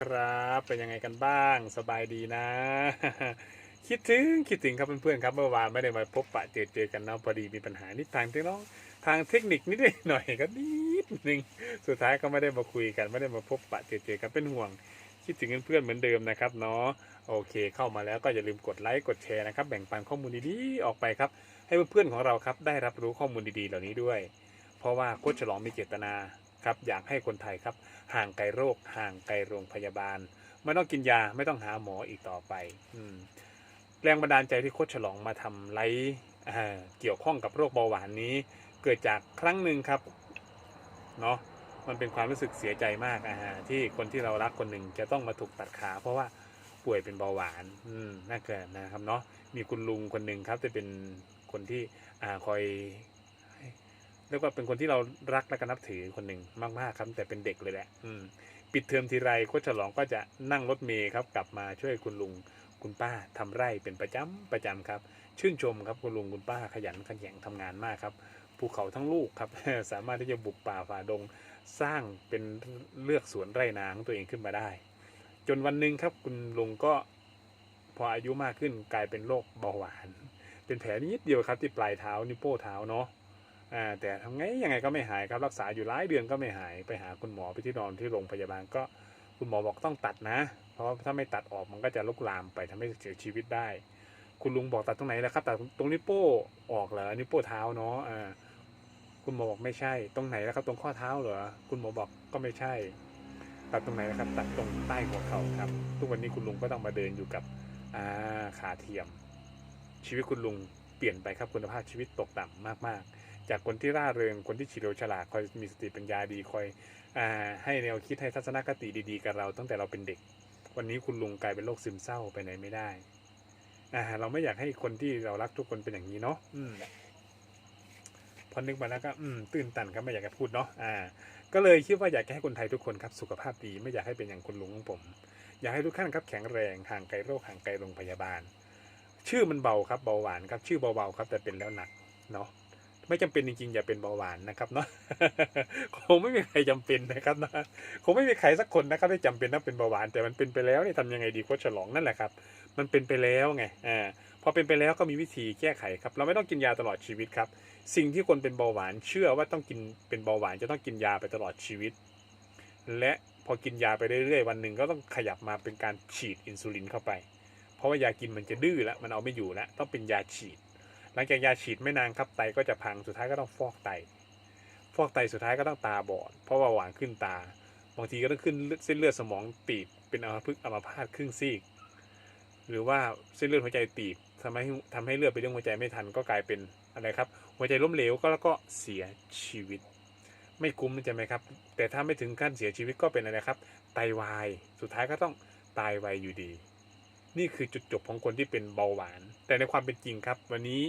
ครับเป็นยังไงกันบ้างสบายดีนะ คิดถึงคิดถึงครับเพื่อนๆครับเมื่อวานไม่ได้มาพบปะเจอเจอกันเนาะพอดีมีปัญหานิดทางเทคโนทางเทคนิคนิดหน่อยก็นิดนึงสุดท้ายก็ไม่ได้มาคุยกัน ไม่ได้มาพบปะเจอเจอกันเป็นห่วง คิดถึงเพื่อนๆเหมือนเดิมนะครับเนาะโอเค เข้ามาแล้วก็อย่าลืมกดไลค์กดแชร์นะครับแบ่งปันข้อมูลดีๆออกไปครับให้เพื่อนๆของเราครับได้รับรู้ข้อมูลดีๆ เหล่านี้ด้วย เพราะว่าโคชฉลองมีเจตนาครับอยากให้คนไทยครับ ห่างไกลโรค ห่างไกลโรงพยาบาล ไม่ต้องกินยาไม่ต้องหาหมออีกต่อไปอืแรงบันดาลใจที่โคชฉลองมาทำไลฟ์เกี่ยวข้องกับโรคเบาหวานนี้ เกิดจากครั้งหนึ่งครับเนาะมันเป็นความรู้สึกเสียใจมากอ่าที่คนที่เรารักคนหนึ่งจะต้องมาถูกตัดขา เพราะว่าป่วยเป็นเบาหวานอืมน่าเกิดนะครับเนาะมีคุณลุงคนหนึ่งครับจะเป็นคนที่อ่าคอย เรียกว่าเป็นคนที่เรารักและก็นับถือคนหนึ่งมาก ๆ ครับ แต่เป็นเด็กเลยแหละ อืม ปิดเทอมทีไรโคฉลองก็จะนั่งรถเมย์ครับ กลับมาช่วยคุณลุงคุณป้าทำไร่เป็นประจำประจำครับ ชื่นชมครับคุณลุงคุณป้าขยันขันแข็งทำงานมากครับภูเขาทั้งลูกครับ สามารถที่จะบุกป่าฝ่าดงสร้างเป็นเลือกสวนไร่นาของตัวเองขึ้นมาได้ จนวันหนึ่งครับคุณลุงก็พออายุมากขึ้นกลายเป็นโรคเบาหวาน เป็นแผลนิดเดียวครับที่ปลายเท้านิ้วโป้เท้าเนาะ แต่ทำไงยังไงก็ไม่หายครับรักษาอยู่หลายเดือนก็ไม่หายไปหาคุณหมอไปที่นอนที่โรงพยาบาลก็คุณหมอบอกต้องตัดนะ เพราะถ้าไม่ตัดออกมันก็จะลุกลามไปทำให้เสียชีวิตได้ คุณลุงบอกตัดตรงไหนแล้วครับตัดตรงนิ้วโป้ออกเหรอนิ้วโป้เท้าเนาะคุณหมอบอกไม่ใช่ ตรงไหนแล้วครับตรงข้อเท้าเหรอคุณหมอบอกก็ไม่ใช่ ตัดตรงไหนแล้วครับ ตัดตรงใต้หัวเข่าครับ ทุกวันนี้คุณลุงก็ต้องมาเดินอยู่กับอ่าขาเทียม ชีวิตคุณลุงเปลี่ยนไปครับคุณภาพชีวิตตกต่ำมากๆ จากคนที่ร่าเริงคนที่เฉลียวฉลาดคอยมีสติปัญญาดีคอยอให้แนวคิดให้ทัศนคติดีๆ กับเราตั้งแต่เราเป็นเด็ก วันนี้คุณลุงกลายเป็นโรคซึมเศร้าไปไหนไม่ได้อ่าเราไม่อยากให้คนที่เรารักทุกคนเป็นอย่างนี้เนาะอืมพอนึกมาแล้วก็อืมตื่นตันครับไม่อยากจะพูดเนาะอ่า ก็เลยคิดว่าอยากให้คนไทยทุกคนครับสุขภาพดีไม่อยากให้เป็นอย่างคุณลุงของผม อยากให้ทุกท่านครับแข็งแรงห่างไกลโรคห่างไกลโรงพยาบาล ชื่อมันเบาครับเบาหวานครับ ชื่อเบาๆครับ แต่เป็นแล้วหนักเนาะ ไม่จำเป็นจริงๆอย่าเป็นเบาหวานนะครับเนาะคงไม่มีใครจำเป็นนะครับนะคงไม่มีใครสักคนนะครับที่จำเป็นต้องเป็นเบาหวาน แต่มันเป็นไปแล้วนี่ทำยังไงดีโคฉลองนั่นแหละครับ มันเป็นไปแล้วไงอ่าพอเป็นไปแล้วก็มีวิธีแก้ไขครับ เราไม่ต้องกินยาตลอดชีวิตครับ สิ่งที่คนเป็นเบาหวานเชื่อว่าต้องกินเป็นเบาหวานจะต้องกินยาไปตลอดชีวิต และพอกินยาไปเรื่อยๆวันหนึ่งก็ต้องขยับมาเป็นการฉีดอินซูลินเข้าไป เพราะว่ายากินมันจะดื้อแล้วมันเอาไม่อยู่แล้วต้องเป็นยาฉีด หลังจากยาฉีดไม่นานครับไตก็จะพังสุดท้ายก็ต้องฟอกไต ฟอกไตสุดท้ายก็ต้องตาบอด เพราะว่าหวานขึ้นตา บางทีก็ต้องขึ้นเส้นเลือดสมองตีบเป็นอัมพฤกษ์อัมพาตครึ่งซีก หรือว่าเส้นเลือดหัวใจตีบทำให้ทำให้เลือดไปเลี้ยงหัวใจไม่ทันก็กลายเป็นอะไรครับ หัวใจล้มเหลวก็แล้วก็เสียชีวิต ไม่คุ้มใช่ไหมครับ แต่ถ้าไม่ถึงขั้นเสียชีวิตก็เป็นอะไรครับ ไตวาย สุดท้ายก็ต้องตายไวอยู่ดี นี่คือจุดจบของคนที่เป็นเบาหวาน แต่ในความเป็นจริงครับ วันนี้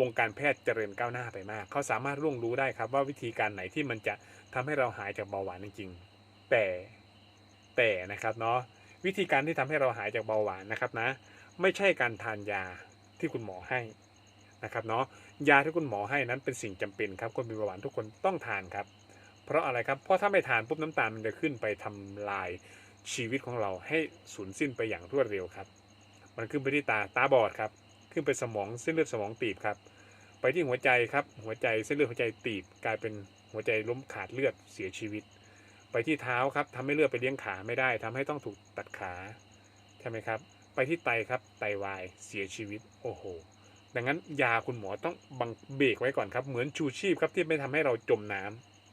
วงการแพทย์เจริญก้าวหน้าไปมาก เขาสามารถร่วงรู้ได้ครับว่าวิธีการไหนที่มันจะทำให้เราหายจากเบาหวานจริงๆ แต่แต่นะครับเนาะวิธีการที่ทำให้เราหายจากเบาหวานนะครับนะ ไม่ใช่การทานยาที่คุณหมอให้นะครับเนาะยาที่คุณหมอให้นั้นเป็นสิ่งจำเป็นครับคนเป็นเบาหวานทุกคนต้องทานครับ เพราะอะไรครับเพราะถ้าไม่ทานปุ๊บน้ำตาลมันจะขึ้นไปทำลายชีวิตของเราให้สูญสิ้นไปอย่างรวดเร็วครับ มันขึ้นไปที่ตาตาบอดครับ ขึ้นไปสมองเส้นเลือดสมองตีบครับ ไปที่หัวใจครับ หัวใจเส้นเลือดหัวใจตีบ กลายเป็นหัวใจล้มขาดเลือดเสียชีวิต ไปที่เท้าครับทำให้เลือดไปเลี้ยงขาไม่ได้ทำให้ต้องถูกตัดขาใช่ไหมครับ ไปที่ไตครับไตวายเสียชีวิตโอ้โหดังนั้นยาคุณหมอต้องบังเบรกไว้ก่อนครับ เหมือนชูชีพครับที่ไม่ทำให้เราจมน้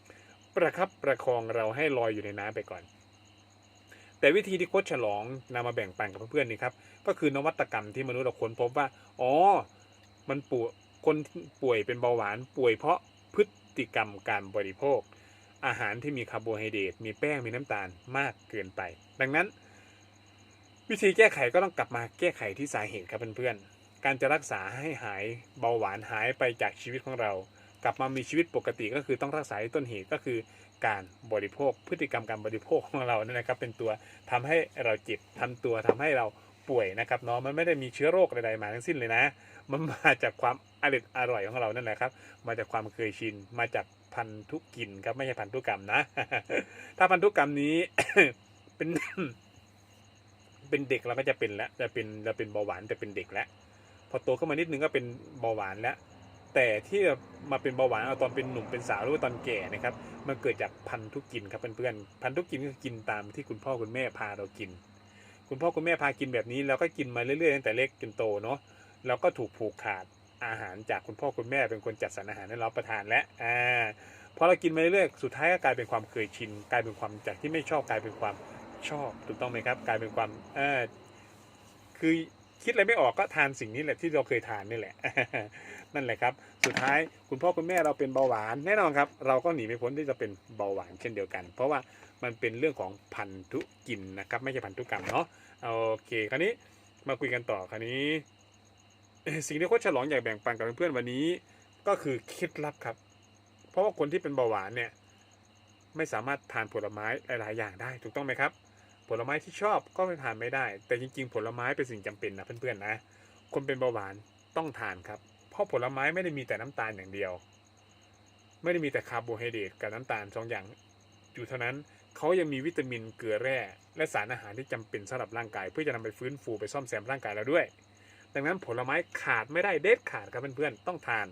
ำประครับประคองเราให้ลอยอยู่ในน้ำไปก่อน แต่วิธีที่โคชฉลองนำมาแบ่งปันกับเพื่อนๆนี่ครับก็คือนวัตกรรมที่มนุษย์เราค้นพบว่าอ๋อมันป่วยคนป่วยเป็นเบาหวานป่วยเพราะพฤติกรรมการบริโภค อาหารที่มีคาร์โบไฮเดรตมีแป้งมีน้ำตาลมากเกินไป ดังนั้น วิธีแก้ไขก็ต้องกลับมาแก้ไขที่สาเหตุครับเพื่อนๆการจะรักษาให้หายเบาหวานหายไปจากชีวิตของเรา กลับมามีชีวิตปกติก็คือต้องรักษาที่ต้นเหตุก็คือ การบริโภค พฤติกรรมการบริโภคของเราเนั่นนะครับ เป็นตัวทำให้เราเจ็บทำตัวทำให้เราป่วยนะครับเนาะมันไม่ได้มีเชื้อโรคใดๆมาทั้งสิ้นเลยนะ มันมาจากความอร่อยอร่อยของเรานั่นแหละครับ มาจากความเคยชิน มาจากพันธุกินครับไม่ใช่พันธุกรรมนะ ถ้าพันธุกรรมนี้เป็นเป็นเด็กเราก็จะเป็นแล้วจะเป็นเราเป็นเบาหวานแต่เป็นเด็กแล้วพอโตขึ้นมานิดนึงก็เป็นเบาหวานแล้ว แต่ที่มาเป็นเบาหวานเอาตอนเป็นหนุ่มเป็นสาวหรือว่าตอนแก่นะครับมันเกิดจากพันธุกินครับเพื่อนๆพันธุกินก็กินตามที่คุณพ่อคุณแม่พาเรากิน คุณพ่อคุณแม่พากินแบบนี้เราก็กินมาเรื่อยๆตั้งแต่เล็กจนโตเนาะเราก็ถูกผูกขาดอาหารจากคุณพ่อคุณแม่เป็นคนจัดสรรอาหารให้เราประทานและอ่าพอเรากินมาเรื่อยๆสุดท้ายก็กลายเป็นความเคยชินกลายเป็นความจากที่ไม่ชอบกลายเป็นความชอบถูกต้องไหมครับ กลายเป็นความเออคือคิดอะไรไม่ออกก็ทานสิ่งนี้แหละที่เราเคยทานนี่แหละ นั่นแหละครับ สุดท้ายคุณพ่อคุณแม่เราเป็นเบาหวานแน่นอนครับ เราก็หนีไม่พ้นที่จะเป็นเบาหวานเช่นเดียวกัน เพราะว่ามันเป็นเรื่องของพันธุกินนะครับ ไม่ใช่พันธุกรรมเนาะโอเค คราวนี้มาคุยกันต่อคราวนี้ สิ่งที่โค้ชฉลองอยากแบ่งปันกับเพื่อนๆวันนี้ ก็คือเคล็ดลับครับ เพราะว่าคนที่เป็นเบาหวานเนี่ยไม่สามารถทานผลไม้หลายๆ อย่างได้ ถูกต้องไหมครับ ผลไม้ที่ชอบก็ไม่ทานไม่ได้ แต่จริงๆ ผลไม้เป็นสิ่งจำเป็นนะเพื่อนๆนะ คนเป็นเบาหวานต้องทานครับ เพราะผลไม้ไม่ได้มีแต่น้ำตาลอย่างเดียว ไม่ได้มีแต่คาร์โบไฮเดรตกับน้ำตาลสองอย่าง อยู่เท่านั้นเขายังมีวิตามินเกลือแร่ และสารอาหารที่จำเป็นสำหรับร่างกาย เพื่อจะนำไปฟื้นฟูไปซ่อมแซมร่างกายเราด้วย ดังนั้นผลไม้ขาดไม่ได้เด็ดขาดครับเพื่อนๆต้องทาน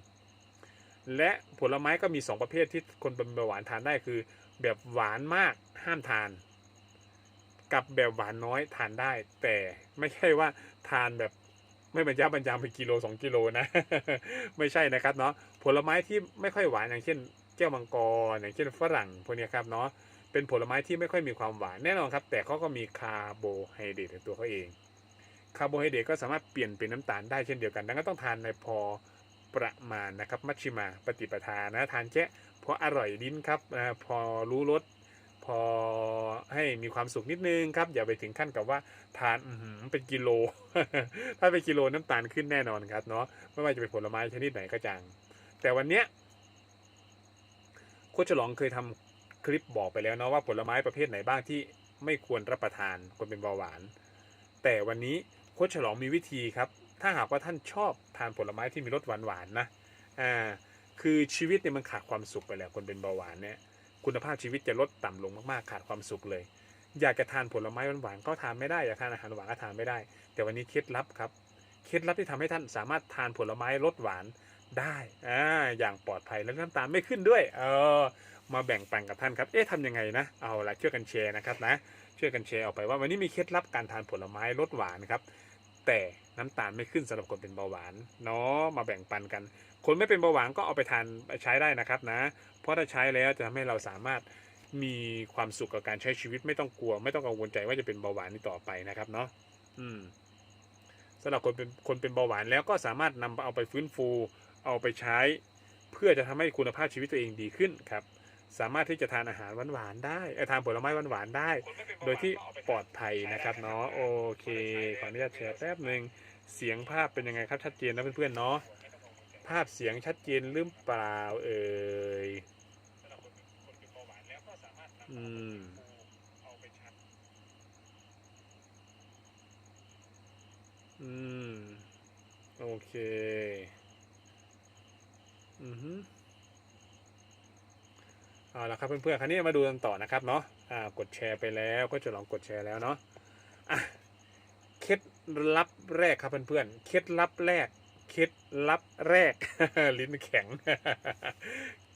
และผลไม้ก็มี 2 ประเภทที่คนเป็นเบาหวานทานได้คือ แบบหวานมากห้ามทาน กับแบบหวานน้อยทานได้ แต่ไม่ใช่ว่าทานแบบ ไม่บรรยะบรรยังเป็นกิโล2กิโลนะ ไม่ใช่นะครับเนาะผลไม้ที่ไม่ค่อยหวานอย่างเช่น แก้วมังกรอย่างเช่นฝรั่งพวกนี้ครับเนาะเป็นผลไม้ที่ไม่ค่อยมีความหวานแน่นอนครับ แต่เขาก็มีคาร์โบไฮเดรตในตัวเขาเองคาร์โบไฮเดรตก็สามารถเปลี่ยนเป็นน้ำตาลได้เช่นเดียวกันดังนั้นต้องทานในพอประมาณนะครับมัชชิมาปฏิปทานะทานแค่พออร่อยลิ้นครับพอรู้รส พอให้มีความสุขนิดนึงครับ อย่าไปถึงขั้นกับว่าทานเป็นกิโล ถ้าเป็นกิโลน้ำตาลขึ้นแน่นอนครับเนาะไม่ว่าจะเป็นผลไม้ชนิดไหนก็จัง แต่วันเนี้ยโคชฉลองเคยทำคลิปบอกไปแล้วเนาะว่าผลไม้ประเภทไหนบ้างที่ไม่ควรรับประทานคนเป็นเบาหวาน แต่วันนี้โคชฉลองมีวิธีครับ ถ้าหากว่าท่านชอบทานผลไม้ที่มีรสหวานๆนะอ่าคือชีวิตเนี่ยมันขาดความสุขไปแล้วคนเป็นเบาหวานเนี่ย คุณภาพชีวิตจะลดต่ำลงมากๆ ขาดความสุขเลย อยากจะทานผลไม้หวานๆก็ทานไม่ได้อยากทานอาหารหวานก็ทานไม่ได้ แต่วันนี้เคล็ดลับครับเคล็ดลับที่ทำให้ท่านสามารถทานผลไม้รสหวานได้อ่าอย่างปลอดภัยและน้ำตาลไม่ขึ้นด้วย เออ มาแบ่งปันกับท่านครับ เอ๊ะทำยังไงนะ เอาละช่วยกันแชร์นะครับนะ ช่วยกันแชร์ออกไปว่าวันนี้มีเคล็ดลับการทานผลไม้รสหวานครับ แต่ น้ำตาลไม่ขึ้นสำหรับคนเป็นเบาหวานเนาะมาแบ่งปันกัน คนไม่เป็นเบาหวานก็เอาไปทานใช้ได้นะครับนะ เพราะถ้าใช้แล้วจะทำให้เราสามารถมีความสุขกับการใช้ชีวิตไม่ต้องกลัว ไม่ต้องกังวลใจว่าจะเป็นเบาหวานนี้ต่อไปนะครับเนาะอืมสำหรับคนเป็นคนเป็นเบาหวานแล้วก็สามารถนำเอาไปฟื้นฟู เอาไปใช้ เพื่อจะทำให้คุณภาพชีวิตตัวเองดีขึ้นครับ สามารถที่จะทานอาหารหวานๆได้เอ่อทานผลไม้หวานๆได้ โดยที่ปลอดภัยนะครับเนาะโอเคขออนุญาตแชร์แป๊บหนึ่งเสียงภาพเป็นยังไงครับชัดเจนนะเพื่อนๆเนาะภาพเสียงชัดเจนหรือเปล่าเอ่ยอืมอืม โอเค อือฮึ เอาละครับเพื่อนๆคราวนี้มาดูกันต่อนะครับเนาะอ่ากดแชร์ไปแล้วก็จะลองกดแชร์แล้วเนาะอะเคล็ดลับแรกครับเพื่อนๆเคล็ดลับแรกเคล็ดลับแรก ลิ้นแข็ง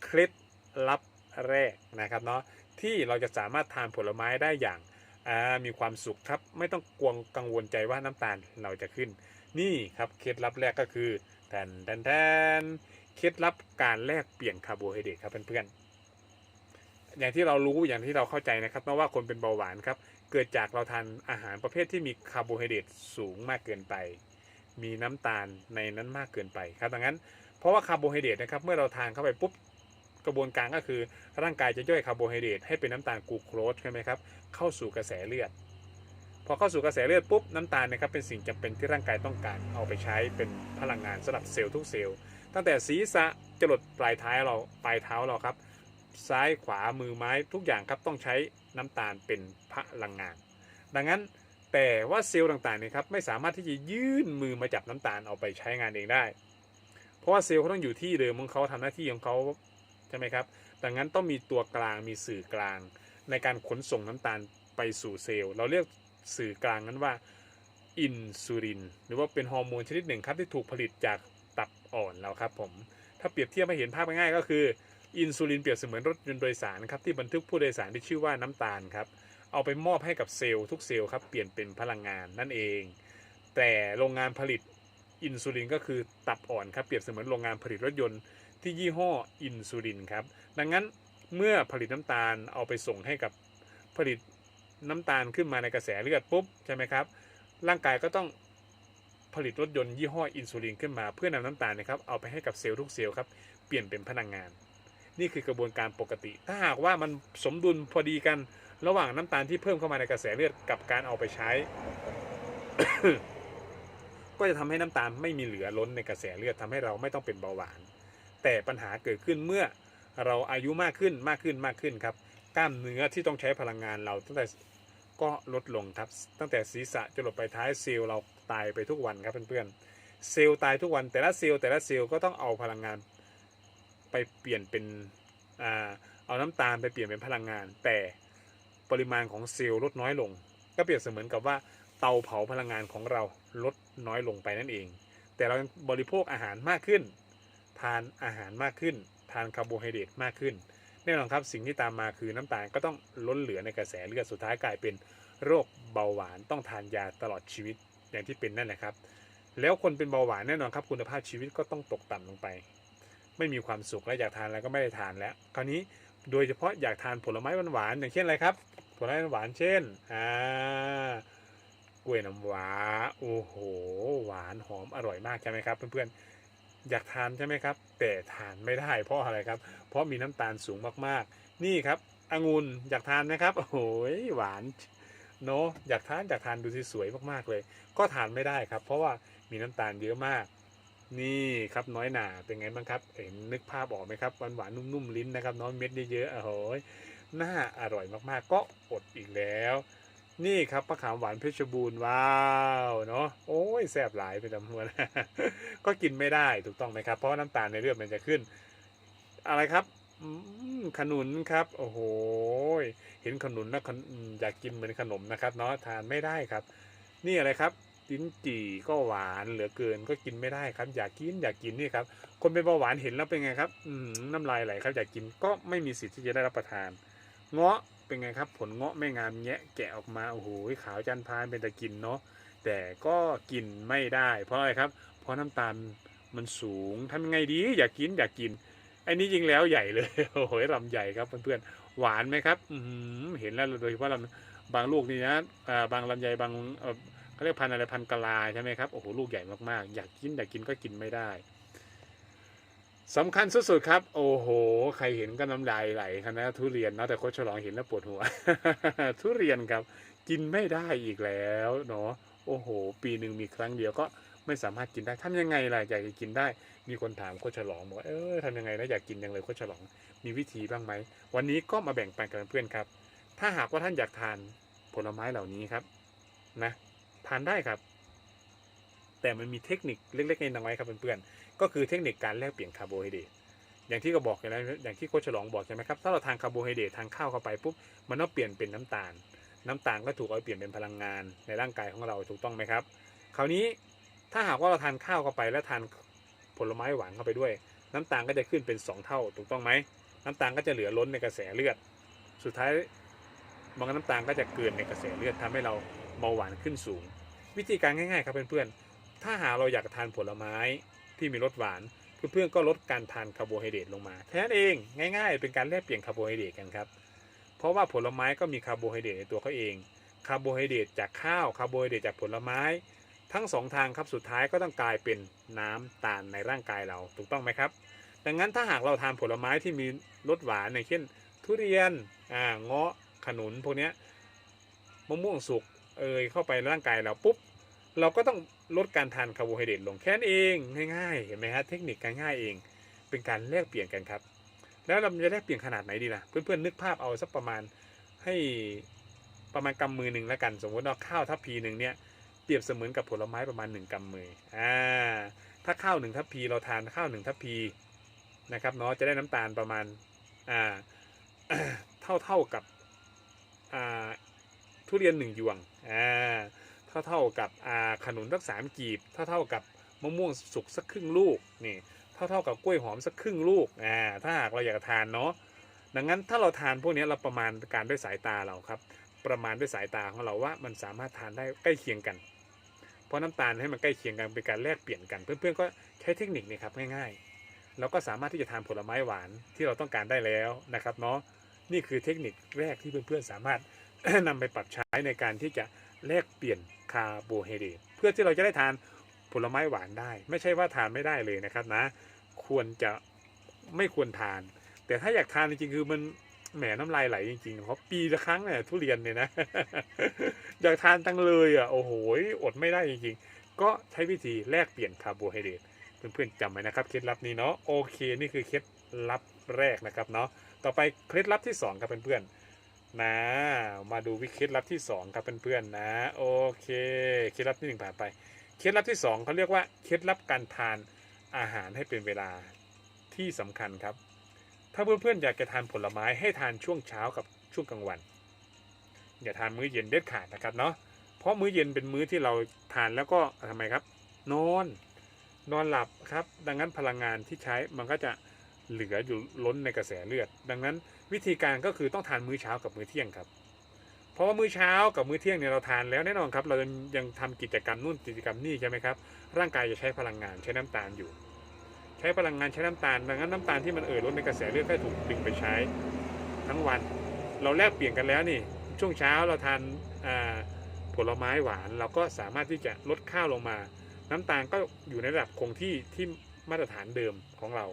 เคล็ดลับแรกนะครับเนาะที่เราจะสามารถทานผลไม้ได้อย่างอ่ามีความสุขครับ ไม่ต้องกวงกังวลใจว่าน้ำตาลเราจะขึ้น นี่ครับเคล็ดลับแรกก็คือแทนแทนแทนเคล็ดลับการแลกเปลี่ยนคาร์โบไฮเดรตครับเพื่อนๆ อย่างที่เรารู้อย่างที่เราเข้าใจนะครับเพราะว่าคนเป็นเบาหวานครับ เกิดจากเราทานอาหารประเภทที่มีคาร์โบไฮเดรตสูงมากเกินไป มีน้ำตาลในนั้นมากเกินไปครับดังนั้นเพราะว่าคาร์โบไฮเดรตนะครับเมื่อเราทานเข้าไปปุ๊บกระบวนการก็คือร่างกายจะย่อยคาร์โบไฮเดรตให้เป็นน้ำตาลกลูโคสใช่ไหมครับเข้าสู่กระแสเลือดพอเข้าสู่กระแสเลือดปุ๊บน้ำตาลนะครับเป็นสิ่งจำเป็นที่ร่างกายต้องการเอาไปใช้เป็นพลังงานสำหรับเซลล์ทุกเซลล์ตั้งแต่ศีรษะจรดปลายท้ายเราปลายเท้าเราครับ ซ้ายขวามือไม้ทุกอย่างครับต้องใช้น้ำตาลเป็นพลังงาน ดังนั้นแต่ว่าเซลล์ต่างๆเนี่ยครับไม่สามารถที่จะยื่นมือมาจับน้ำตาลเอาไปใช้งานเองได้ เพราะว่าเซลล์เขาต้องอยู่ที่เดิมของเขาทำหน้าที่ของเขาใช่ไหมครับ ดังนั้นต้องมีตัวกลางมีสื่อกลาง ในการขนส่งน้ำตาลไปสู่เซลล์ เราเรียกสื่อกลางนั้นว่าอินซูลินหรือว่าเป็นฮอร์โมนชนิดหนึ่งครับที่ถูกผลิตจากตับอ่อนเราครับผมถ้าเปรียบเทียบให้เห็นภาพง่ายๆก็คือ อินซูลินเปรียบเสมือนรถยนต์โดยสารครับที่บรรทุกผู้โดยสารที่ชื่อว่าน้ำตาลครับเอาไปมอบให้กับเซลล์ทุกเซลล์ครับเปลี่ยนเป็นพลังงานนั่นเอง แต่โรงงานผลิตอินซูลินก็คือตับอ่อนครับเปรียบเสมือนโรงงานผลิตรถยนต์ที่ยี่ห้ออินซูลินครับดังนั้นเมื่อผลิตน้ำตาลเอาไปส่งให้กับผลิตน้ำตาลขึ้นมาในกระแสเลือดปุ๊บใช่ไหมครับร่างกายก็ต้องผลิตรถยนต์ยี่ห้ออินซูลินขึ้นมาเพื่อนำน้ำตาลนะครับเอาไปให้กับเซลล์ทุกเซลล์ครับเปลี่ยนเป็นพลังงาน นี่คือกระบวนการปกติ ถ้าหากว่ามันสมดุลพอดีกันระหว่างน้ำตาลที่เพิ่มเข้ามาในกระแสเลือดกับการเอาไปใช้ ก็จะทำให้น้ำตาลไม่มีเหลือล้นในกระแสเลือดทำให้เราไม่ต้องเป็นเบาหวาน แต่ปัญหาเกิดขึ้นเมื่อเราอายุมากขึ้นมากขึ้นมากขึ้นครับกล้ามเนื้อที่ต้องใช้พลังงานเราตั้งแต่ก็ลดลงครับ ตั้งแต่ศีรษะจนลงไปท้ายเซลล์เราตายไปทุกวันครับเพื่อนๆเซลล์ตายทุกวันแต่ละเซลล์แต่ละเซลล์ก็ต้องเอาพลังงาน ไปเปลี่ยนเป็นอเอาน้ำตาลไปเปลี่ยนเป็นพลังงาน แต่ปริมาณของเซลล์ลดน้อยลง ก็เปรียบเสมือนกับว่าเตาเผาพลังงานของเราลดน้อยลงไปนั่นเอง แต่เราบริโภคอาหารมากขึ้น ทานอาหารมากขึ้น ทานคาร์โบไฮเดรตมากขึ้นแน่นอนครับสิ่งที่ตามมาคือน้ำตาลก็ต้องล้นเหลือในกระแสเลือดสุดท้ายกลายเป็นโรคเบาหวานต้องทานยาตลอดชีวิตอย่างที่เป็นนั่นแหละครับ แล้วคนเป็นเบาหวานแน่นอนครับคุณภาพชีวิตก็ต้องตกต่ำลงไป ไม่มีความสุขและอยากทานอะไรก็ไม่ได้ทานแล้ว คราวนี้โดยเฉพาะอยากทานผลไม้หวานๆอย่างเช่นอะไรครับ ผลไม้หวานเช่นอ่ากล้วยน้ำว้าโอ้โห หวานหอมอร่อยมากใช่ไหมครับ เพื่อนๆอยากทานใช่ไหมครับ แต่ทานไม่ได้เพราะอะไรครับ เพราะมีน้ำตาลสูงมากๆ นี่ครับองุ่นอยากทานไหมครับโอ้โหหวานเนาะอยากทานอยากทานดูสิสวยมากๆเลย ก็ทานไม่ได้ครับ เพราะว่ามีน้ำตาลเยอะมาก นี่ครับน้อยหนาเป็นไงบ้างครับ เห็นนึกภาพออกไหมครับหวานหวานนุ่มๆลิ้นนะครับน้อยเม็ดเยอะๆโอ้โหน่าอร่อยมากๆ ก็อดอีกแล้ว นี่ครับมะขามหวานเพชรบูรณ์ว้าวเนาะโอ้ยแซ่บหลายไปจำนวนก็กินไม่ได้ถูกต้องไหมครับ เพราะน้ำตาลในเลือดมันจะขึ้น อะไรครับขนุนครับ โอ้โห เห็นขนุนแล้วขนอืมอยากกินเหมือนขนมนะครับเนาะทานไม่ได้ครับ นี่อะไรครับ ลิ้นจี่ก็หวานเหลือเกินก็กินไม่ได้ครับ อยากกินอยากกินนี่ครับ คนเป็นเบาหวานเห็นแล้วเป็นไงครับ อืน้ำลายไหลครับอยากกินก็ไม่มีสิทธิ์ที่จะได้รับประทาน เงาะเป็นไงครับ ผลเงาะไม่งามแงะแกะออกมาโอ้โหขาวจันทร์พานเป็นตะกินเนาะแต่ก็กินไม่ได้ เพราะอะไรครับ เพราะน้ำตาลมันสูงทำยังไงดี อยากกินอยากกินไอ้นี่จริงแล้วใหญ่เลยโอ้โหลำใหญ่ครับเพื่อนๆหวานไหมครับอืเห็นแล้วโดยเฉพาะลำบางลูกนี่นะบางลำไยบาง เขาเรียกพันอะไรพันกะลาใช่ไหมครับโอ้โหลูกใหญ่มากๆ อยากกินอยากกินก็กินไม่ได้สำคัญสุดๆครับ โอ้โห ใครเห็นก็น้ำลายไหลครับนะทุเรียนเนาะแต่โคชฉลองเห็นแล้วปวดหัว ทุเรียนครับ กินไม่ได้อีกแล้วเนาะโอ้โห ปีหนึ่งมีครั้งเดียวก็ไม่สามารถกินได้ทำยังไงล่ะอยากจะกินได้ มีคนถามโคชฉลองบอกเออทำยังไงนะอยากกินยังเลยโคชฉลอง มีวิธีบ้างไหมวันนี้ก็มาแบ่งปันกับเพื่อนครับ ถ้าหากว่าท่านอยากทานผลไม้เหล่านี้ครับ นะ ทานได้ครับ แต่มันมีเทคนิคเล็กๆน้อยๆครับเพื่อนๆก็คือเทคนิคการแลกเปลี่ยนคาร์โบไฮเดรตอย่างที่ก็บอกกันแล้วอย่างที่โคชฉลองบอกใช่ไหมครับถ้าเราทานคาร์โบไฮเดรตทานข้าวเข้าไปปุ๊บมันต้องเปลี่ยนเป็นน้ำตาล น้ำตาลก็ถูกเอาเปลี่ยนเป็นพลังงานในร่างกายของเราถูกต้องไหมครับ คราวนี้ถ้าหากว่าเราทานข้าวเข้าไปแล้วทานผลไม้หวานเข้าไปด้วย น้ำตาลก็จะขึ้นเป็นสองเท่า ถูกต้องไหมน้ำตาลก็จะเหลือล้นในกระแสเลือด สุดท้ายบางน้ำตาลก็จะเกินในกระแสเลือดทำให้เรา เบาหวานขึ้นสูง วิธีการง่ายๆครับเพื่อนๆ ถ้าหาเราอยากทานผลไม้ที่มีรสหวาน เพื่อนๆก็ลดการทานคาร์โบไฮเดรตลงมาแค่นั้นเองง่ายๆ เป็นการแลกเปลี่ยนคาร์โบไฮเดรตกันครับเพราะว่าผลไม้ก็มีคาร์โบไฮเดรตในตัวเขาเองคาร์โบไฮเดรตจากข้าวคาร์โบไฮเดรตจากผลไม้ ทั้งสองทางครับสุดท้ายก็ต้องกลายเป็นน้ำตาลในร่างกายเราถูกต้องไหมครับ ดังนั้นถ้าหากเราทานผลไม้ที่มีรสหวานอย่างเช่น ทุเรียนอ่าเงาะขนุนพวกนี้มะม่วงสุก เอยเข้าไปในร่างกายเราปุ๊บ เราก็ต้องลดการทานคาร์โบไฮเดรตลงแค่นั้นเองง่ายๆเห็นไหมฮะเทคนิคการง่ายเอง เป็นการแลกเปลี่ยนกันครับ แล้วเราจะแลกเปลี่ยนขนาดไหนดีล่ะเพื่อนๆนึกภาพเอาสักประมาณให้ประมาณกำมือหนึ่งแล้วกัน สมมติเราข้าวทัพพีหนึ่งเนี่ยเปรียบเสมือนกับผลไม้ประมาณหนึ่งกำมืออ่าถ้าข้าวหนึ่งทัพพีเราทานข้าวหนึ่งทัพพีนะครับเนาะจะได้น้ำตาลประมาณอ่าเท่าเท่ากับอ่า ทุเรียนหนึ่งยวงอ่าเท่าเท่าๆกับอ่าขนุนสักสามกีบ เท่าเท่าๆกับมะม่วงสุกสักครึ่งลูกนี่เท่าเท่าๆกับกล้วยหอมสักครึ่งลูกอ่าถ้าหากเราอยากทานเนาะดังนั้นถ้าเราทานพวกนี้เราประมาณการด้วยสายตาเราครับ ประมาณด้วยสายตาของเราว่ามันสามารถทานได้ใกล้เคียงกัน เพราะน้ำตาลให้มันใกล้เคียงกันเป็นการแลกเปลี่ยนกัน เพื่อนๆก็ใช้เทคนิคนี้ครับง่ายๆเราก็สามารถที่จะทานผลไม้หวานที่เราต้องการได้แล้วนะครับเนาะนี่คือเทคนิคแรกที่เพื่อนๆสามารถ นำไปปรับใช้ในการที่จะแลกเปลี่ยนคาร์โบไฮเดรตเพื่อที่เราจะได้ทานผลไม้หวานได้ ไม่ใช่ว่าทานไม่ได้เลยนะครับนะ ควรจะไม่ควรทาน แต่ถ้าอยากทานจริงๆคือมันแหมน้ำลายไหลจริงๆเพราะปีละครั้งเนี่ยทุเรียนเนี่ยนะ อยากทานจังเลยอะโอ้โหอดไม่ได้จริงๆ ก็ใช้วิธีแลกเปลี่ยนคาร์โบไฮเดรตเพื่อนๆจำไว้นะครับเคล็ดลับนี้เนาะโอเค นี่คือเคล็ดลับแรกนะครับเนาะต่อไปเคล็ดลับที่สองครับเพื่อนๆ นะ มาดูวิเคล็ดลับที่สองครับเพื่อนๆนะ โอเค เคล็ดลับที่หนึ่งผ่านไป เคล็ดลับที่สองเขาเรียกว่าเคล็ดลับการทานอาหารให้เป็นเวลาที่สำคัญครับ ถ้าเพื่อนๆอยากจะทานผลไม้ให้ทานช่วงเช้ากับช่วงกลางวัน อย่าทานมื้อเย็นเด็ดขาดนะครับเนาะ เพราะมื้อเย็นเป็นมื้อที่เราทานแล้วก็ทำไมครับ นอนนอนหลับครับ ดังนั้นพลังงานที่ใช้มันก็จะเหลืออยู่ล้นในกระแสเลือด ดังนั้น วิธีการก็คือต้องทานมื้อเช้ากับมื้อเที่ยงครับ เพราะว่ามื้อเช้ากับมื้อเที่ยงเนี่ยเราทานแล้วแน่นอนครับ เรายังทำกิจกรรมนู่นกิจกรรมนี่ใช่ไหมครับร่างกายจะใช้พลังงานใช้น้ำตาลอยู่ ใช้พลังงานใช้น้ำตาลดังนั้นน้ำตาลที่มันเอ่อล้นในกระแสเลือดก็ถูกดึงไปใช้ทั้งวัน เราแลกเปลี่ยนกันแล้วนี่ช่วงเช้าเราทานผลไม้หวาน เราก็สามารถที่จะลดข้าวลงมา น้ำตาลก็อยู่ในระดับคงที่ที่มาตรฐานเดิมของเรา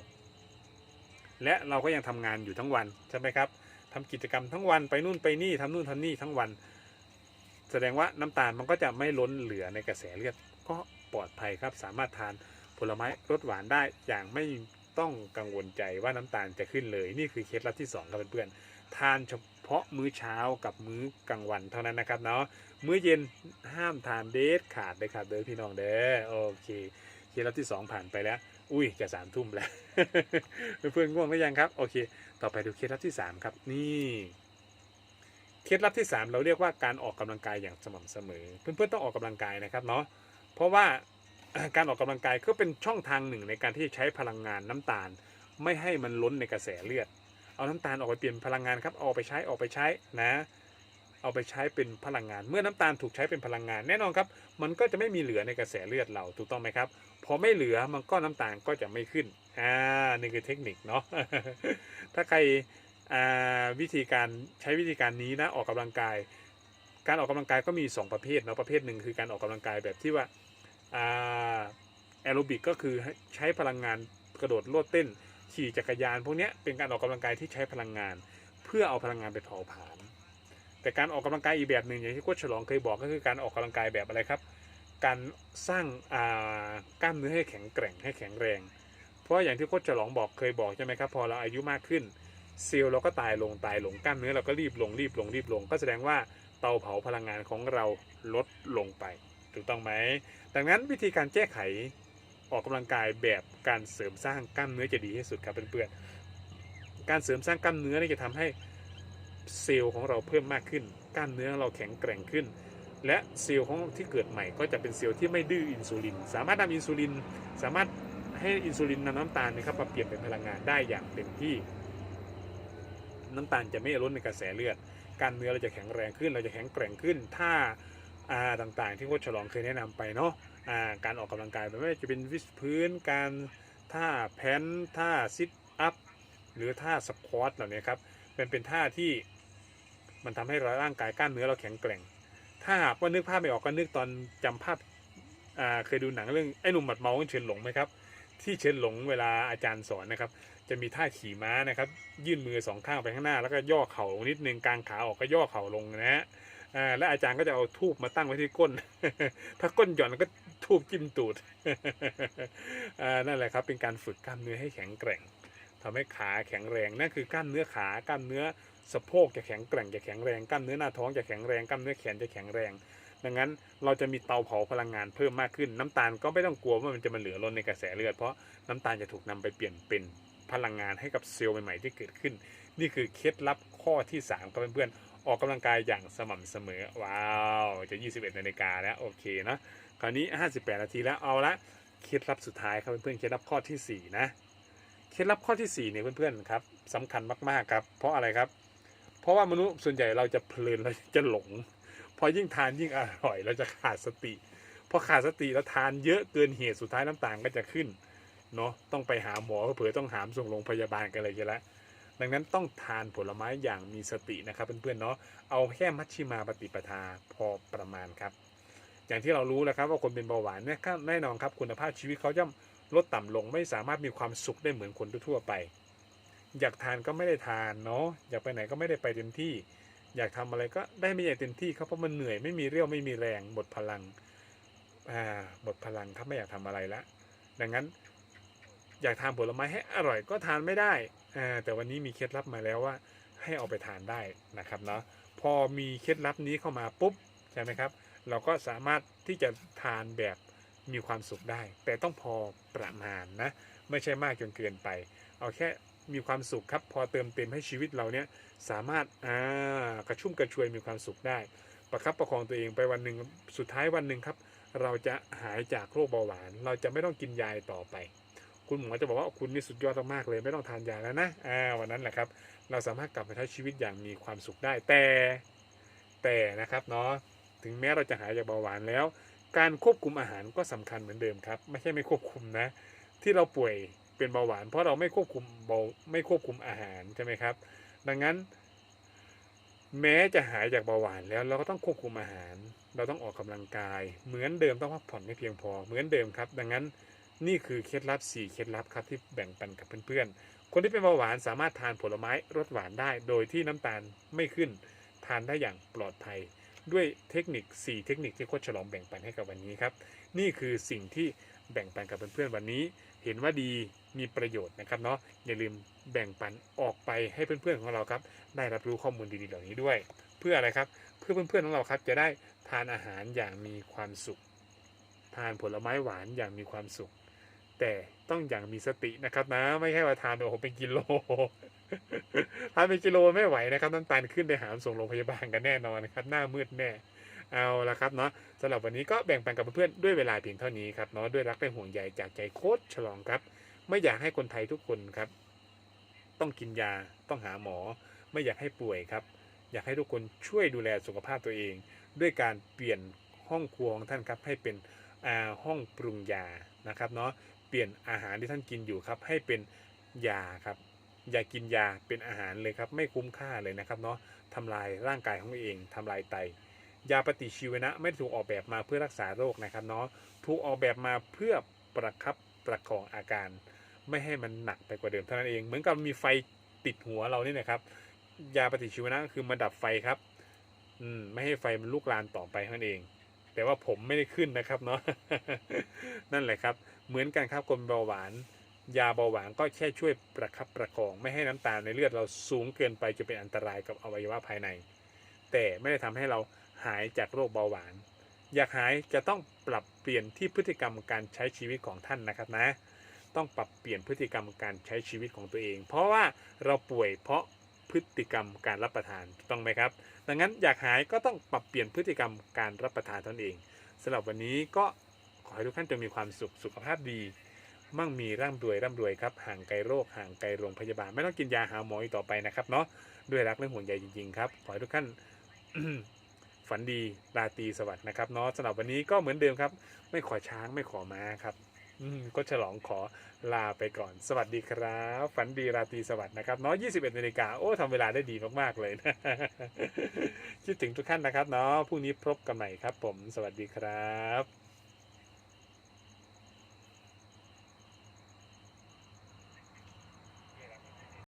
และเราก็ยังทำงานอยู่ทั้งวันใช่ไหมครับทำกิจกรรมทั้งวันไปนู่นไปนี่ทำนู่นทำนี่ทั้งวัน แสดงว่าน้ำตาลมันก็จะไม่ล้นเหลือในกระแสเลือดก็ปลอดภัยครับ สามารถทานผลไม้รสหวานได้อย่างไม่ต้องกังวลใจว่าน้ำตาลจะขึ้นเลย นี่คือเคล็ดลับที่สองครับเพื่อนๆทานเฉพาะมื้อเช้ากับมื้อกลางวันเท่านั้นนะครับเนาะมื้อเย็นห้ามทานเด็ดขาดเลยครับเด้อพี่น้องเด้อโอเคเคล็ดลับที่สองผ่านไปแล้ว อุ้ยจะสามทุ่มแล้ว เพื่อนง่วงหรือยังครับ โอเค ต่อไปดูเคล็ดลับที่สามครับ นี่เคล็ดลับที่สามเราเรียกว่าการออกกำลังกายอย่างสม่ำเสมอ เพื่อนๆต้องออกกำลังกายนะครับเนาะเพราะว่าการออกกำลังกายก็เป็นช่องทางหนึ่งในการที่จะใช้พลังงานน้ำตาล ไม่ให้มันล้นในกระแสเลือด เอาน้ำตาลออกไปเปลี่ยนพลังงานครับเอาไปใช้ออกไปใช้นะ เอาไปใช้เป็นพลังงาน เมื่อน้ำตาลถูกใช้เป็นพลังงาน แน่นอนครับ มันก็จะไม่มีเหลือในกระแสเลือดเราถูกต้องไหมครับ พอไม่เหลือมันก็น้ำตาลก็จะไม่ขึ้นอ่านี่คือเทคนิคเนาะถ้าใครอ่าวิธีการใช้วิธีการนี้นะออกกำลังกาย การออกกำลังกายก็มี 2 ประเภทเนาะประเภทหนึ่งคือการออกกำลังกายแบบที่ว่าอ่าแอโรบิกก็คือใช้พลังงานกระโดดโลดเต้น ขี่จักรยาน พวกเนี้ยเป็นการออกกำลังกายที่ใช้พลังงาน เพื่อเอาพลังงานไปเผาผลาญ แต่การออกกำลังกายอีกแบบหนึ่งอย่างที่โค้ชฉลองเคยบอกก็คือการออกกำลังกายแบบอะไรครับ การสร้างกล้ามเนื้อให้แข็งแกร่งให้แข็งแรง เพราะอย่างที่โค้ชฉลองบอกเคยบอกใช่ไหมครับพอเราอายุมากขึ้นเซลล์เราก็ตายลงตายลงกล้ามเนื้อเราก็รีบลงรีบลงรีบลง ก็แสดงว่าเตาเผาพลังงานของเราลดลงไป ถูกต้องไหมดังนั้นวิธีการแก้ไขออกกำลังกายแบบการเสริมสร้างกล้ามเนื้อจะดีที่สุดครับเพื่อนๆการเสริมสร้างกล้ามเนื้อนี่จะทำให้ เซลล์ของเราเพิ่มมากขึ้น กล้ามเนื้อเราแข็งแกร่งขึ้น และเซลล์ของที่เกิดใหม่ก็จะเป็นเซลล์ที่ไม่ดื้ออินซูลิน สามารถนำอินซูลิน สามารถให้อินซูลินนำน้ำตาลนะครับมาเปลี่ยนเป็นพลังงานได้อย่างเต็มที่ น้ำตาลจะไม่ล้นในกระแสเลือดกล้ามเนื้อเราจะแข็งแรงขึ้น เราจะแข็งแกร่งขึ้นถ้าอ่าต่างๆ ที่โค้ชฉลองเคยแนะนำไปเนาะอาการออกกำลังกายไม่ว่าจะเป็นวิสพื้นการท่าแพนท่าซิทอัพหรือท่าสควอตเหล่านี้ครับเป็นเป็นท่าที่ มันทำให้ร่างกายกล้ามเนื้อเราแข็งแกร่ง ถ้าหากว่านึกภาพไม่ออกก็นึกตอนจำภาพเคยดูหนังเรื่องไอ้หนุ่มหมัดเมาของเฉินหลงไหมครับ ที่เฉินหลงเวลาอาจารย์สอนนะครับ จะมีท่าขี่ม้านะครับ ยื่นมือสองข้างไปข้างหน้า แล้วก็ย่อเข่านิดนึงกลางขาออกก็ย่อเข่าลงนะฮะและอาจารย์ก็จะเอาทูบมาตั้งไว้ที่ก้น ถ้าก้นหย่อนก็ทูบจิ้มตูดนั่นแหละครับเป็นการฝึกกล้ามเนื้อให้แข็งแกร่งทำให้ขาแข็งแรงนั่นคือกล้ามเนื้อขากล้ามเนื้อ สะโพกจะแข็งแกร่งจะแข็งแรงกล้ามเนื้อหน้าท้องจะแข็งแรงกล้ามเนื้อแขนจะแข็งแรง ดังนั้นเราจะมีเตาเผาพลังงานเพิ่มมากขึ้น น้ำตาลก็ไม่ต้องกลัวว่ามันจะมาเหลือล้นในกระแสเลือดเพราะน้ำตาลจะถูกนำไปเปลี่ยนเป็นพลังงานให้กับเซลล์ใหม่ๆที่เกิดขึ้น นี่คือเคล็ดลับข้อที่3ครับเพื่อนออกกำลังกายอย่างสม่ำเสมอว้าวจะ 21นาฬิกาแล้วโอเคนะคราวนี้ 58 นาทีแล้วเอาละเคล็ดลับสุดท้ายครับเพื่อนๆเคล็ดลับข้อที่ 4 นะเคล็ดลับข้อที่4เนี่ยเพื่อนๆครับสำคัญมากๆครับ เพราะอะไรครับ เพราะว่ามนุษย์ส่วนใหญ่เราจะเพลินเราจะหลง พอยิ่งทานยิ่งอร่อยเราจะขาดสติพอขาดสติแล้วทานเยอะเกินเหตุสุดท้ายน้ำตาลก็จะขึ้นเนาะต้องไปหาหมอเผื่อต้องหามส่งโรงพยาบาลกันเลยจะละดังนั้นต้องทานผลไม้อย่างมีสตินะครับเพื่อนๆเนาะเอาแค่มัชชิมาปฏิปทาพอประมาณครับ อย่างที่เรารู้แล้วครับว่าคนเป็นเบาหวานเนี่ยแน่นอนครับคุณภาพชีวิตเขาย่อมลดต่ำลงไม่สามารถมีความสุขได้เหมือนคนทั่วไป อยากทานก็ไม่ได้ทานเนาะอยากไปไหนก็ไม่ได้ไปเต็มที่ อยากทำอะไรก็ได้ไม่อย่างเต็มที่ครับเพราะมันเหนื่อยไม่มีเรี่ยวไม่มีแรงหมดพลังอ่าหมดพลังครับไม่อยากทำอะไรละดังนั้น อยากทานผลไม้ให้อร่อยก็ทานไม่ได้อ่าแต่วันนี้มีเคล็ดลับมาแล้วว่า ให้เอาไปทานได้นะครับเนาะพอมีเคล็ดลับนี้เข้ามาปุ๊บใช่ไหมครับ เราก็สามารถที่จะทานแบบมีความสุขได้ แต่ต้องพอประมาณนะ ไม่ใช่มากจนเกินไป เอาแค่ มีความสุขครับพอเติมเต็มให้ชีวิตเราเนี่ยสามารถอ่ากระชุ่มกระชวยมีความสุขได้ ประคับประคองตัวเองไปวันหนึ่งสุดท้ายวันหนึ่งครับ เราจะหายจากโรคเบาหวาน เราจะไม่ต้องกินยาต่อไป คุณหมอจะบอกว่าคุณนี่สุดยอดมากเลย ไม่ต้องทานยาแล้วนะอ่าวันนั้นแหละครับ เราสามารถกลับไปใช้ชีวิตอย่างมีความสุขได้แต่แต่นะครับเนาะถึงแม้เราจะหายจากเบาหวานแล้ว การควบคุมอาหารก็สำคัญเหมือนเดิมครับ ไม่ใช่ไม่ควบคุมนะ ที่เราป่วย เป็นเบาหวาน เพราะเราไม่ควบคุมเบาไม่ควบคุมอาหารใช่ไหมครับ ดังนั้น แม้จะหายจากเบาหวานแล้วเราก็ต้องควบคุมอาหาร เราต้องออกกำลังกาย เหมือนเดิมต้องพักผ่อนให้เพียงพอ เหมือนเดิมครับ ดังนั้นนี่คือเคล็ดลับ 4 เคล็ดลับครับที่แบ่งปันกับเพื่อนๆ คนที่เป็นเบาหวานสามารถทานผลไม้รสหวานได้ โดยที่น้ำตาลไม่ขึ้น ทานได้อย่างปลอดภัย ด้วยเทคนิค 4 เทคนิคที่โคชฉลองแบ่งปันให้กับวันนี้ครับ นี่คือสิ่งที่แบ่งปันกับเพื่อนๆวันนี้ เห็นว่าดี มีประโยชน์นะครับเนาะอย่าลืมแบ่งปันออกไปให้เพื่อนๆของเราครับ ได้รับรู้ข้อมูลดีๆเหล่านี้ด้วย เพื่ออะไรครับเพื่อเพื่อนๆของเราครับ จะได้ทานอาหารอย่างมีความสุข ทานผลไม้หวานอย่างมีความสุข แต่ต้องอย่างมีสตินะครับนะ ไม่ใช่ว่าทานโอ้โหเป็นกิโลทานเป็นกิโลไม่ไหวนะครับน้ำตาลขึ้นไปหามส่งโรงพยาบาลกันแน่นอนนะครับ หน้ามืดแน่เอาละครับเนาะสำหรับวันนี้ก็แบ่งปันกับเพื่อนๆด้วยเวลาเพียงเท่านี้ครับเนาะด้วยรักและห่วงใยจากใจโค้ชฉลองครับ ไม่อยากให้คนไทยทุกคนครับ ต้องกินยาต้องหาหมอ ไม่อยากให้ป่วยครับ อยากให้ทุกคนช่วยดูแลสุขภาพตัวเอง ด้วยการเปลี่ยนห้องครัวของท่านครับให้เป็นห้องปรุงยานะครับเนาะเปลี่ยนอาหารที่ท่านกินอยู่ครับ ให้เป็นยาครับอย่ากินยาเป็นอาหารเลยครับ ไม่คุ้มค่าเลยนะครับเนาะทำลายร่างกายของตัวเองทำลายไต ยาปฏิชีวนะไม่ได้ถูกออกแบบมาเพื่อรักษาโรคนะครับเนาะถูกออกแบบมาเพื่อประคับประคองอาการ ไม่ให้มันหนักไปกว่าเดิมเท่านั้นเอง เหมือนกับมีไฟติดหัวเรานี่นะครับ ยาปฏิชีวนะคือมาดับไฟครับ อืมไม่ให้ไฟมันลุกลามต่อไปเท่านั้นเอง แต่ว่าผมไม่ได้ขึ้นนะครับเนาะนั่นแหละครับ เหมือนกันครับคนเบาหวาน ยาเบาหวานก็แค่ช่วยประคับประคอง ไม่ให้น้ำตาลในเลือดเราสูงเกินไปจะเป็นอันตรายกับอวัยวะภายใน แต่ไม่ได้ทำให้เราหายจากโรคเบาหวาน อยากหายจะต้องปรับเปลี่ยนที่พฤติกรรมการใช้ชีวิตของท่านนะครับนะ ต้องปรับเปลี่ยนพฤติกรรมการใช้ชีวิตของตัวเอง เพราะว่าเราป่วยเพราะพฤติกรรมการรับประทานถูกต้องไหมครับ ดังนั้นอยากหายก็ต้องปรับเปลี่ยนพฤติกรรมการรับประทานตนเองสำหรับวันนี้ก็ขอให้ทุกท่านจงมีความสุขสุขภาพดี มั่งมีร่ำรวยร่ำรวยครับห่างไกลโรคห่างไกลโรงพยาบาล ไม่ต้องกินยาหาหมออีกต่อไปนะครับเนาะด้วยรักและห่วงใยจริงๆครับขอให้ทุกท่านฝันดีราตรีสวัสดิ์นะครับเนาะสำหรับวันนี้ก็เหมือนเดิมครับ ไม่ขอช้างไม่ขอม้าครับ ก็ฉลองขอลาไปก่อน สวัสดีครับ ฝันดีราตรีสวัสดิ์นะครับเนาะ21นาฬิกาโอ้ทำเวลาได้ดีมากๆเลยนะคิดถึงทุกท่านนะครับเนาะพรุ่งนี้พบกันใหม่ครับผม สวัสดีครับ